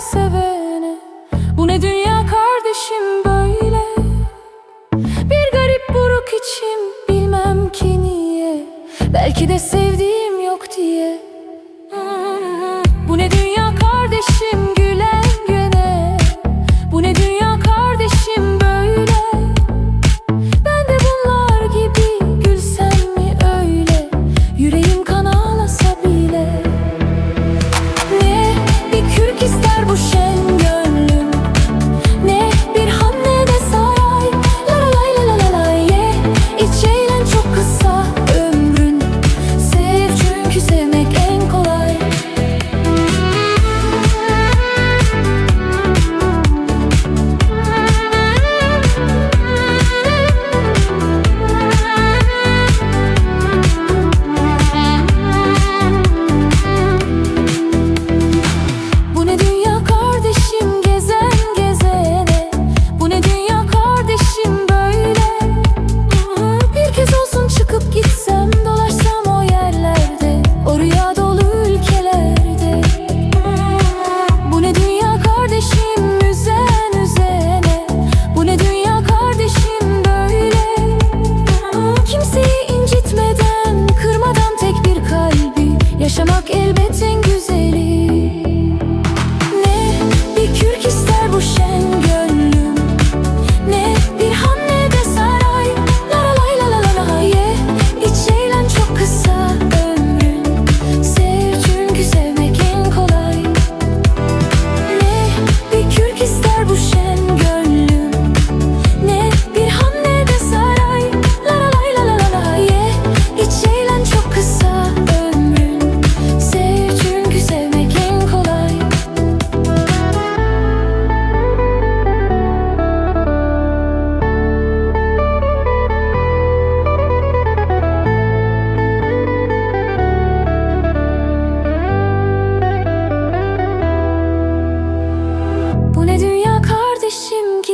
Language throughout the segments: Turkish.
sevene. Bu ne dünya kardeşim böyle? Bir garip buruk içim bilmem ki niye. Belki de sevdiğim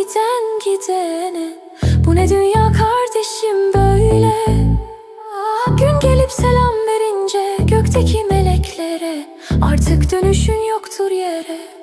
giden gidene. Bu ne dünya kardeşim böyle? Ah, gün gelip selam verince gökteki meleklere. Artık dönüşün yoktur yere.